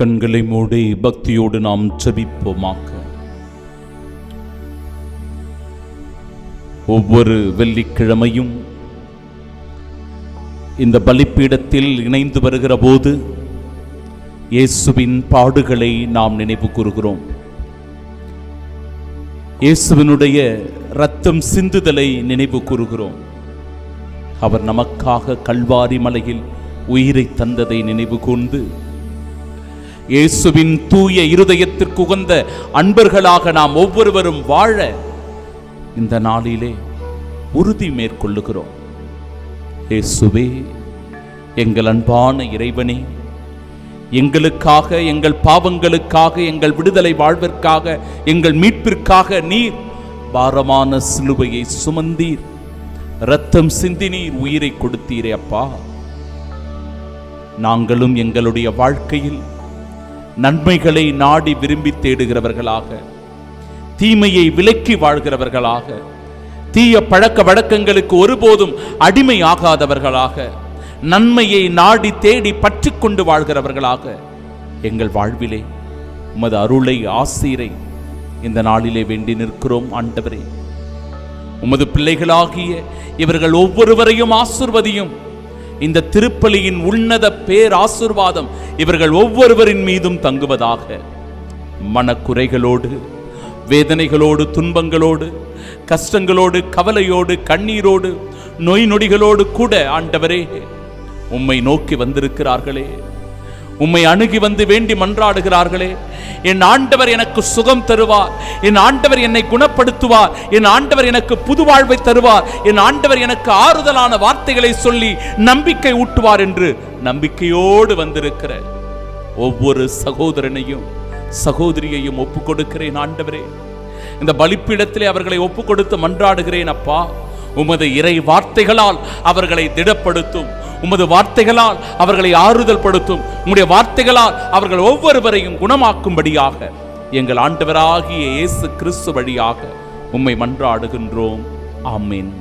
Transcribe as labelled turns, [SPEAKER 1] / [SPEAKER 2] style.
[SPEAKER 1] கண்களை மூடி பக்தியோடு நாம் ஜெபிப்போமாக. ஒவ்வொரு வெள்ளிக்கிழமையும் இந்த பலிப்பீடத்தில் இணைந்து வருகிற போது இயேசுவின் பாடுகளை நாம் நினைவு கூறுகிறோம். இயேசுவினுடைய ரத்தம் சிந்துதலை நினைவு கூறுகிறோம். அவர் நமக்காக கல்வாரி மலையில் உயிரை தந்ததை நினைவு கூர்ந்து இயேசுவின் தூய இருதயத்திற்கு உகந்த அன்பர்களாக நாம் ஒவ்வொருவரும் வாழ இந்த நாளிலே உறுதி மேற்கொள்ளுகிறோம். இயேசுவே எங்கள் அன்பான இறைவனே எங்களுக்காக எங்கள் பாவங்களுக்காக எங்கள் விடுதலை வாழ்விற்காக எங்கள் மீட்பிற்காக நீர் பாரமான சிலுவையை சுமந்தீர். ரத்தம் சிந்தினீர் உயிரை கொடுத்தீரே அப்பா. நாங்களும் எங்களுடைய வாழ்க்கையில் நன்மைகளை நாடி விரும்பி தேடுகிறவர்களாக தீமையை விலக்கி வாழ்கிறவர்களாக தீய பழக்க வழக்கங்களுக்கு ஒருபோதும் அடிமையாகாதவர்களாக நன்மையை நாடி தேடி பற்றி கொண்டு வாழ்கிறவர்களாக எங்கள் வாழ்விலே உமது அருளை ஆசீரை இந்த நாளிலே வேண்டி நிற்கிறோம் ஆண்டவரே. உமது பிள்ளைகளாகிய இவர்கள் ஒவ்வொருவரையும் ஆசிர்வதியும். இந்த திருப்பலியின் உன்னத பேர் ஆசிர்வாதம் இவர்கள் ஒவ்வொருவரின் மீதும் தங்குவதாக. மனக்குறைகளோடு வேதனைகளோடு துன்பங்களோடு கஷ்டங்களோடு கவலையோடு கண்ணீரோடு நோய் நொடிகளோடு கூட ஆண்டவரே உம்மை நோக்கி வந்திருக்கிறார்களே. உம்மை அணுகி வந்து வேண்டி மன்றாடுகிறார்களே. என் ஆண்டவர் எனக்கு சுகம் தருவார். என் ஆண்டவர் என்னை குணப்படுத்துவார். என் ஆண்டவர் எனக்கு புது வாழ்வை தருவார். என் ஆண்டவர் எனக்கு ஆறுதலான வார்த்தைகளை சொல்லி நம்பிக்கை ஊட்டுவார் என்று நம்பிக்கையோடு வந்திருக்கிற ஒவ்வொரு சகோதரனையும் சகோதரியையும் ஒப்பு கொடுக்கிறேன் ஆண்டவரே. இந்த பலிப்பீடத்திலே அவர்களை ஒப்பு கொடுத்து மன்றாடுகிறேன் அப்பா. உமது இறை வார்த்தைகளால் அவர்களை திடப்படுத்தும். உமது வார்த்தைகளால் அவர்களை ஆறுதல் படுத்தும். உம்முடைய வார்த்தைகளால் அவர்கள் ஒவ்வொருவரையும் குணமாக்கும்படியாக எங்கள் ஆண்டவராகிய இயேசு கிறிஸ்து வழியாக உம்மை மன்றாடுகின்றோம். ஆமீன்.